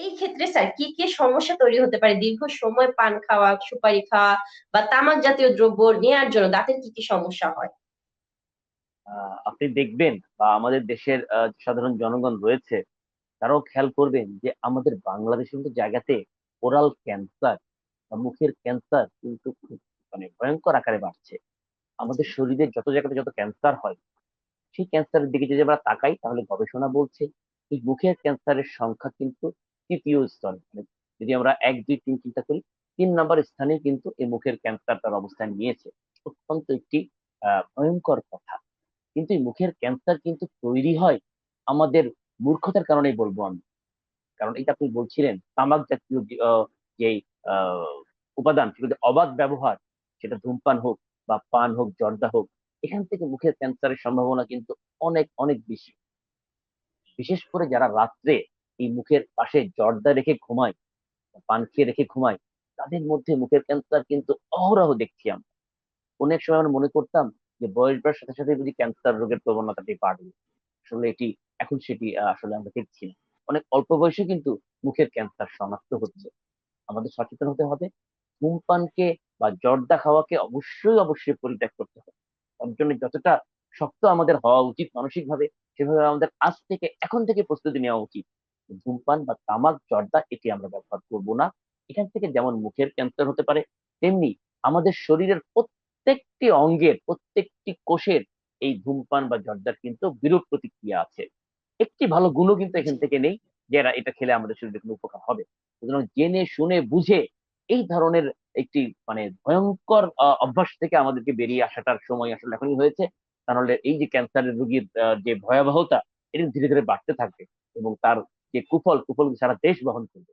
এই ক্ষেত্রে স্যার কি কি সমস্যা তৈরি হতে পারে? দীর্ঘ সময় পান খাওয়া সুপারি খাওয়া বা তামাক জাতীয় দ্রব্য নেওয়ার জন্য দাঁতের কি কি সমস্যা হয়? আপনি দেখবেন বা আমাদের দেশের সাধারণ জনগণ রয়েছে তারাও খেয়াল করবেন যে আমাদের বাংলাদেশের মতো জায়গাতে ওরাল ক্যান্সার বা মুখের ক্যান্সার কিন্তু খুব মানে ভয়ঙ্কর আকারে বাড়ছে। আমাদের শরীরে যত জায়গাতে যত ক্যান্সার হয় সেই ক্যান্সারের দিকে যদি আমরা তাকাই তাহলে গবেষণা বলছে এই মুখের ক্যান্সারের সংখ্যা কিন্তু তৃতীয় স্তর যদি আমরা এক, দুই, তিন চিন্তা করি, তিন নম্বর স্থানে কিন্তু এই মুখের ক্যান্সার তার অবস্থান নিয়েছে। অত্যন্ত একটি ভয়ঙ্কর কথা। কিন্তু এই মুখের ক্যান্সার কিন্তু তৈরি হয় আমাদের মূর্খতার কারণেই বলব আমি। কারণ এটা আপনি বলছিলেন, তামাক জাতীয় যে- উপাদান অবাধ ব্যবহার, সেটা ধূমপান হোক বা পান হোক, জর্দা হোক, এখান থেকে মুখের ক্যান্সারের সম্ভাবনা কিন্তু অনেক অনেক বেশি। বিশেষ করে যারা রাত্রে এই মুখের পাশে জর্দা রেখে ঘুমায় পান খেয়ে রেখে ঘুমায় তাদের মধ্যে মুখের ক্যান্সার কিন্তু অহরহ দেখছি আমরা। অনেক সময় আমরা মনে করতাম যে বয়স বাড়ার সাথে সাথে যদি ক্যান্সার রোগের প্রবণতাটি বাড়বে আসলে এটি এখন সেটি আসলে আমরা দেখছি না। অনেক অল্প বয়সে কিন্তু মুখের ক্যান্সার শনাক্ত হচ্ছে। আমাদের সচেতন হতে হবে ধূমপানকে বা জর্দা খাওয়াকে অবশ্যই অবশ্যই পরিত্যাগ করতে হবে। তার জন্য যতটা শক্ত আমাদের হওয়া উচিত মানসিকভাবে, সেভাবে আমাদের আজ থেকে এখন থেকে প্রস্তুতি নেওয়া উচিত। ধূমপান বা তামাক জর্দা এটি আমরা ব্যবহার করব না। এখান থেকে যেমন মুখের ক্যান্সার হতে পারে, তেমনি আমাদের শরীরের প্রত্যেকটি অঙ্গের, প্রত্যেকটি কোষের এই ধূমপান বা জর্দার কিন্তু বিরূপ প্রতিক্রিয়া আছে। একটি ভালো গুণও কিন্তু এখান থেকে নেই যে এরা এটা খেলে আমাদের শরীরে কোনো উপকার হবে। সুতরাং জেনে, শুনে, বুঝে এই ধরনের একটি মানে ভয়ঙ্কর অভ্যাস থেকে আমাদেরকে বেরিয়ে আসাটার সময় আসলে এখনই হয়েছে। তাহলে এই যে ক্যান্সারের রোগীর যে ভয়াবহতা, এটি ধীরে ধীরে বাড়তে থাকবে এবং তার যে কুফল কুফল সারা দেশ বহন করবে।